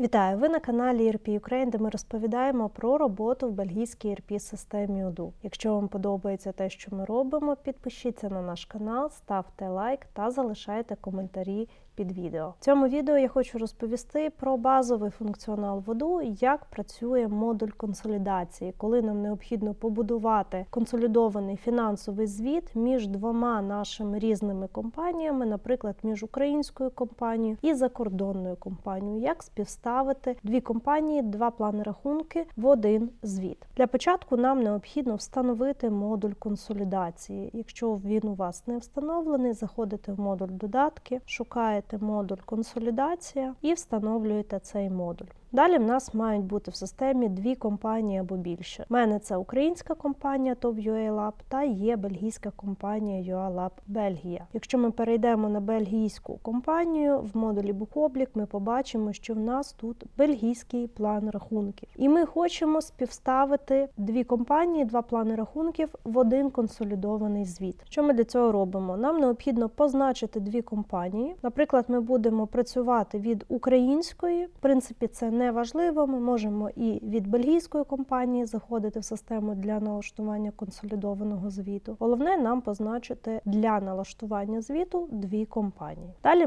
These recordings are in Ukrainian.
Вітаю! Ви на каналі ERP Ukraine, де ми розповідаємо про роботу в бельгійській ERP системі ОДУ. Якщо вам подобається те, що ми робимо, підпишіться на наш канал, ставте лайк та залишайте коментарі під відео. В цьому відео я хочу розповісти про базовий функціонал в Odoo, як працює модуль консолідації, коли нам необхідно побудувати консолідований фінансовий звіт між двома нашими різними компаніями, наприклад, між українською компанією і закордонною компанією, як співставити дві компанії, два плани рахунки в один звіт. Для початку нам необхідно встановити модуль консолідації. Якщо він у вас не встановлений, заходите в модуль додатки, шукаєте модуль консолідація і встановлюєте цей модуль. Далі в нас мають бути в системі дві компанії або більше. У мене це українська компанія Top UA Lab та є бельгійська компанія UA Lab Бельгія. Якщо ми перейдемо на бельгійську компанію в модулі Бухоблік, ми побачимо, що в нас тут бельгійський план рахунків. І ми хочемо співставити дві компанії, два плани рахунків в один консолідований звіт. Що ми для цього робимо? Нам необхідно позначити дві компанії. Наприклад, ми будемо працювати від української, в принципі, це не важливо. Ми можемо і від бельгійської компанії заходити в систему для налаштування консолідованого звіту. Головне нам позначити для налаштування звіту дві компанії. Далі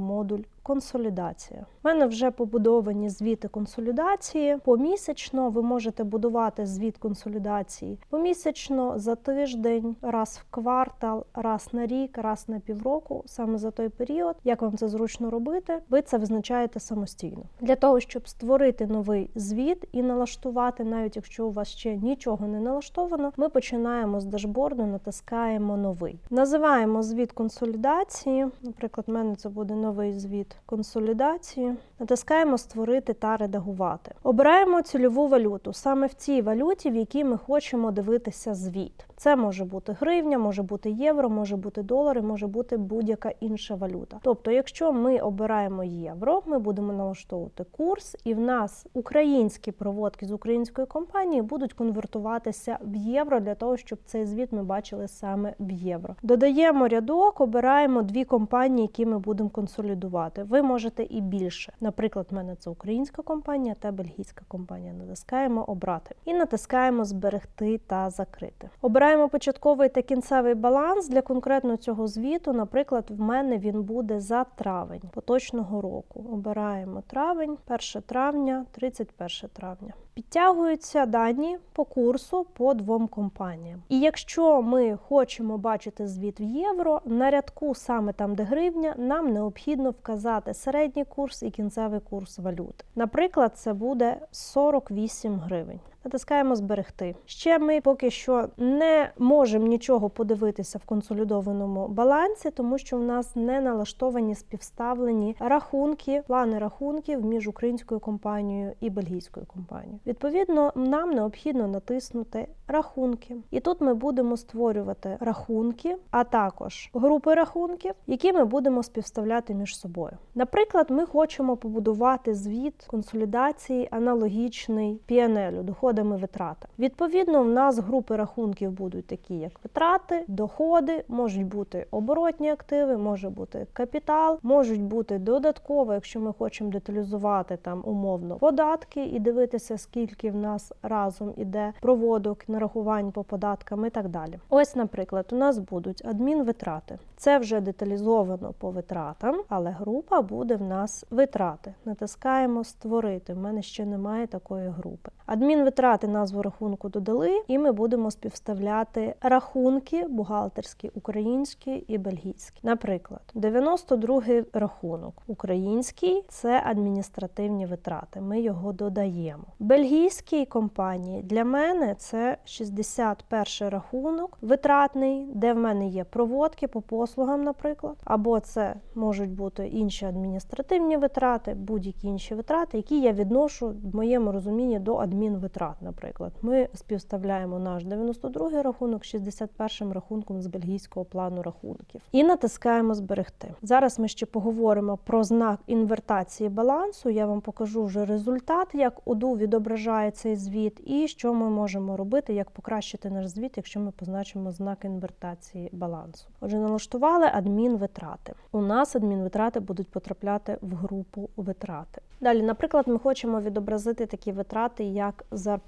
модуль консолідація. У мене вже побудовані звіти консолідації. Помісячно ви можете будувати звіт консолідації помісячно за тиждень, раз в квартал, раз на рік, раз на півроку, саме за той період. Як вам це зручно робити? Ви це визначаєте самостійно. Для того, щоб створити новий звіт і налаштувати, навіть якщо у вас ще нічого не налаштовано, ми починаємо з дашборду, натискаємо новий. Називаємо звіт консолідації. Наприклад, в мене це буде новий звіт консолідації. Натискаємо Створити та редагувати. Обираємо цільову валюту саме в цій валюті, в якій ми хочемо дивитися звіт. Це може бути гривня, може бути євро, може бути долари, може бути будь-яка інша валюта. Тобто, якщо ми обираємо євро, ми будемо налаштовувати курс, і в нас українські проводки з української компанії будуть конвертуватися в євро для того, щоб цей звіт ми бачили саме в євро. Додаємо рядок, обираємо дві компанії, які ми будемо консолідувати. Ви можете і більше. Наприклад, в мене це українська компанія та бельгійська компанія. Натискаємо обрати і натискаємо зберегти та закрити. Обираємо початковий та кінцевий баланс для конкретно цього звіту. Наприклад, в мене він буде за травень поточного року. Обираємо травень, 1 травня, 31 травня. Підтягуються дані по курсу по двом компаніям. І якщо ми хочемо бачити звіт в євро, на рядку саме там, де гривня, нам необхідно вказати середній курс і кінцевий курс валюти. Наприклад, це буде 48 гривень. Натискаємо зберегти. Ще ми поки що не можемо нічого подивитися в консолідованому балансі, тому що в нас не налаштовані співставлені рахунки, плани рахунків між українською компанією і бельгійською компанією. Відповідно, нам необхідно натиснути рахунки, і тут ми будемо створювати рахунки, а також групи рахунків, які ми будемо співставляти між собою. Наприклад, ми хочемо побудувати звіт консолідації аналогічний PNL, доходами витрати. Відповідно, в нас групи рахунків будуть такі, як витрати, доходи, можуть бути оборотні активи, може бути капітал, можуть бути додатково, якщо ми хочемо деталізувати там умовно податки і дивитися, скільки в нас разом іде проводок нарахувань по податкам і так далі. Ось, наприклад, у нас будуть адмінвитрати. Це вже деталізовано по витратам, але група буде в нас витрати. Натискаємо Створити. В мене ще немає такої групи. Адмінвитрати назву рахунку додали, і ми будемо співставляти рахунки бухгалтерські, українські і бельгійські. Наприклад, 92-й рахунок український це адміністративні витрати. Ми його додаємо. Бельгійській компанії для мене це 61 рахунок витратний, де в мене є проводки по послугам, наприклад, або це можуть бути інші адміністративні витрати, будь-які інші витрати, які я відношу в моєму розумінні до адмінвитрат. Витрат, наприклад. Ми співставляємо наш 92-й рахунок з 61 рахунком з бельгійського плану рахунків і натискаємо зберегти. Зараз ми ще поговоримо про знак інвертації балансу. Я вам покажу вже результат, як ОДУ відображає цей звіт, і що ми можемо робити, як покращити наш звіт, якщо ми позначимо знак інвертації балансу. Отже, налаштували адмінвитрати. У нас адмінвитрати будуть потрапляти в групу витрати. Далі, наприклад, ми хочемо відобразити такі витрати, як зарплата.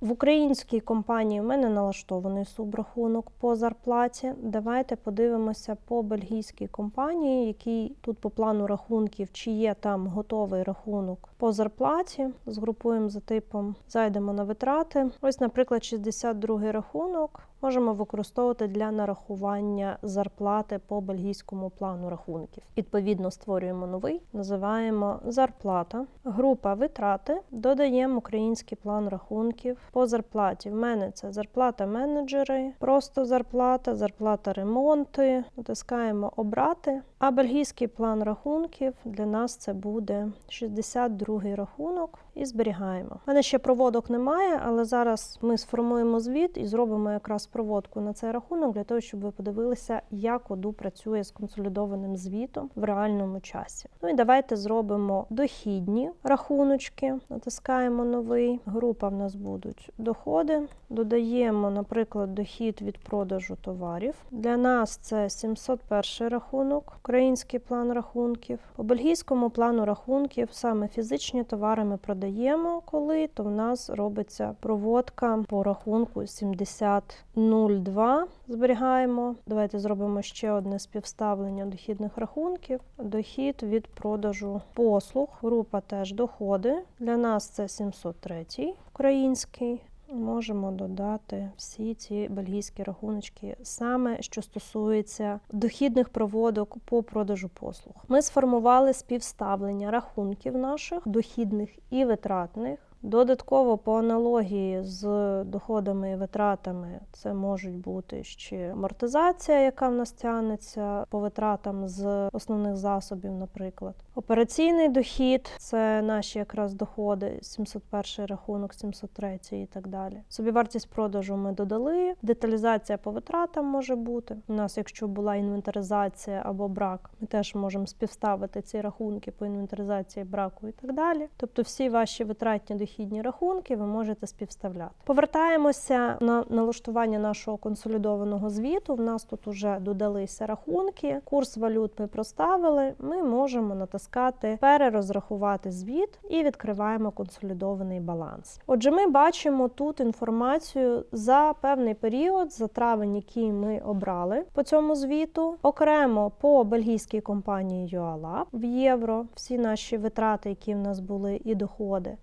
В українській компанії у мене налаштований субрахунок по зарплаті. Давайте подивимося по бельгійській компанії, який тут по плану рахунків, чи є там готовий рахунок по зарплаті. Згрупуємо за типом, зайдемо на витрати. Ось, наприклад, 62 рахунок. Можемо використовувати для нарахування зарплати по бельгійському плану рахунків. Відповідно, створюємо новий, називаємо зарплата. Група витрати. Додаємо український план рахунків по зарплаті. В мене це зарплата менеджери, просто зарплата, зарплата ремонти. Натискаємо обрати. А бельгійський план рахунків для нас це буде 62 рахунок і зберігаємо. У мене ще проводок немає, але зараз ми сформуємо звіт і зробимо якраз проводку на цей рахунок для того, щоб ви подивилися, як ОДУ працює з консолідованим звітом в реальному часі. Ну і давайте зробимо дохідні рахуночки. Натискаємо новий. Група в нас будуть доходи. Додаємо, наприклад, дохід від продажу товарів. Для нас це 701 рахунок, український план рахунків. По бельгійському плану рахунків саме фізичні товари ми продаємо, коли то в нас робиться проводка по рахунку 7002. Зберігаємо. Давайте зробимо ще одне співставлення дохідних рахунків. Дохід від продажу послуг. Група теж доходи. Для нас це 703 український. Можемо додати всі ці бельгійські рахуночки, саме що стосується дохідних проводок по продажу послуг. Ми сформували співставлення рахунків наших дохідних і витратних. Додатково по аналогії з доходами і витратами це можуть бути ще амортизація, яка в нас тягнеться по витратам з основних засобів, наприклад. Операційний дохід це наші якраз доходи, 701 рахунок, 703 і так далі. Собівартість продажу ми додали. Деталізація по витратам може бути. У нас, якщо була інвентаризація або брак, ми теж можемо співставити ці рахунки по інвентаризації браку і так далі. Тобто, всі ваші витратні дохідні рахунки ви можете співставляти. Повертаємося на налаштування нашого консолідованого звіту. В нас тут вже додалися рахунки. Курс валют ми проставили. Ми можемо натискати перерозрахувати звіт і відкриваємо консолідований баланс. Отже, ми бачимо тут інформацію за певний період, за травень, який ми обрали по цьому звіту. Окремо по бельгійській компанії UALab в євро, всі наші витрати, які в нас були, і доходи.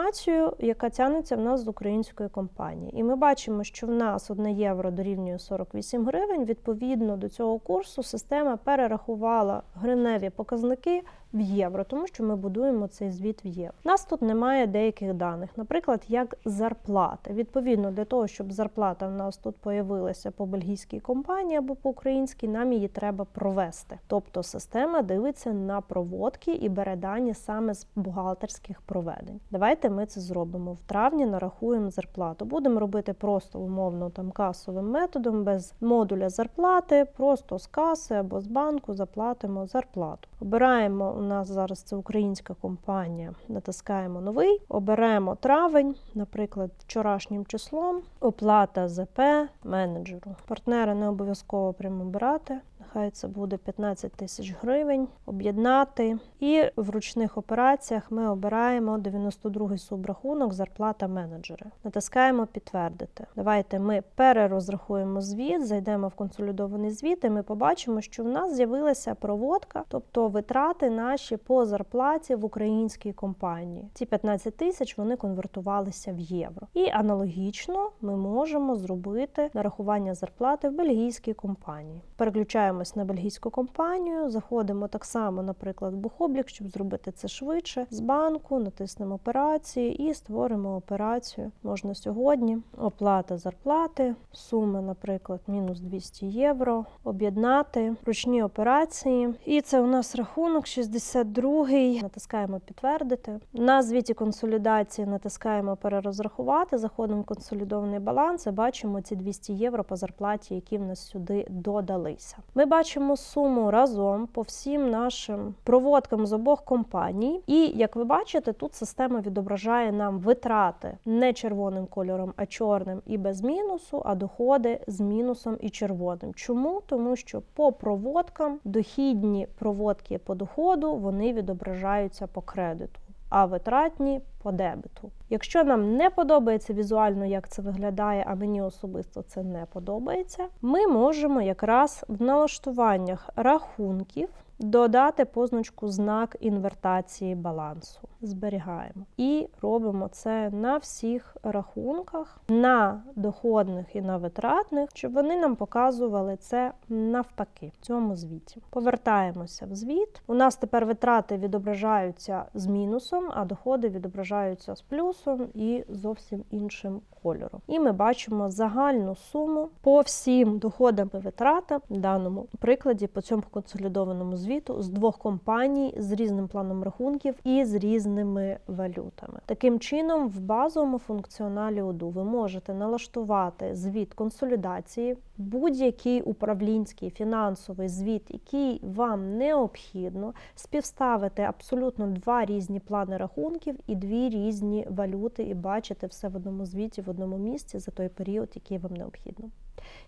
Інформацію, яка тягнеться в нас з української компанії. І ми бачимо, що в нас 1 євро дорівнює 48 гривень. Відповідно до цього курсу система перерахувала гривневі показники в євро, тому що ми будуємо цей звіт в євро. Нас тут немає деяких даних, наприклад, як зарплата. Відповідно, для того, щоб зарплата в нас тут появилася по бельгійській компанії або по українській, нам її треба провести. Тобто система дивиться на проводки і бере дані саме з бухгалтерських проведень. Давайте ми це зробимо. В травні нарахуємо зарплату. Будемо робити просто умовно там касовим методом, без модуля зарплати, просто з каси або з банку заплатимо зарплату. Обираємо у нас зараз це українська компанія. Натискаємо новий, оберемо травень, наприклад, вчорашнім числом, оплата ЗП менеджеру. Партнера не обов'язково прямо обирати. Нехай це буде 15 тисяч гривень, об'єднати. І в ручних операціях ми обираємо 92-й субрахунок зарплата менеджера. Натискаємо підтвердити. Давайте ми перерозрахуємо звіт, зайдемо в консолідований звіт, і ми побачимо, що в нас з'явилася проводка, тобто витрати наші по зарплаті в українській компанії. Ці 15 тисяч вони конвертувалися в євро. І аналогічно ми можемо зробити нарахування зарплати в бельгійській компанії. Переключаємо перемикаємось на бельгійську компанію, заходимо так само, наприклад, в бухоблік, щоб зробити це швидше. З банку натиснемо операції і створимо операцію. Можна сьогодні. Оплата зарплати, сума, наприклад, мінус 200 євро. Об'єднати ручні операції. І це у нас рахунок 62-й. Натискаємо підтвердити. На звіті консолідації натискаємо перерозрахувати. Заходимо в консолідований баланс і бачимо ці 200 євро по зарплаті, які в нас сюди додалися. Ми бачимо суму разом по всім нашим проводкам з обох компаній. І як ви бачите, тут система відображає нам витрати не червоним кольором, а чорним і без мінусу, а доходи з мінусом і червоним. Чому? Тому що по проводкам дохідні проводки по доходу вони відображаються по кредиту. А витратні по дебету. Якщо нам не подобається візуально, як це виглядає, а мені особисто це не подобається, ми можемо якраз в налаштуваннях рахунків додати позначку знак інвертації балансу. Зберігаємо і робимо це на всіх рахунках, на доходних і на витратних, щоб вони нам показували це навпаки в цьому звіті. Повертаємося в звіт. У нас тепер витрати відображаються з мінусом, а доходи відображаються з плюсом і зовсім іншим кольором. І ми бачимо загальну суму по всім доходам і витратам в даному прикладі по цьому консолідованому звіту з двох компаній з різним планом рахунків і з різними валютами. Таким чином, в базовому функціоналі ОДУ ви можете налаштувати звіт консолідації, будь-який управлінський фінансовий звіт, який вам необхідно, співставити абсолютно два різні плани рахунків і дві різні валюти, і бачити все в одному звіті, в одному місці за той період, який вам необхідно.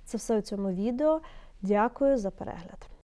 Це все у цьому відео. Дякую за перегляд.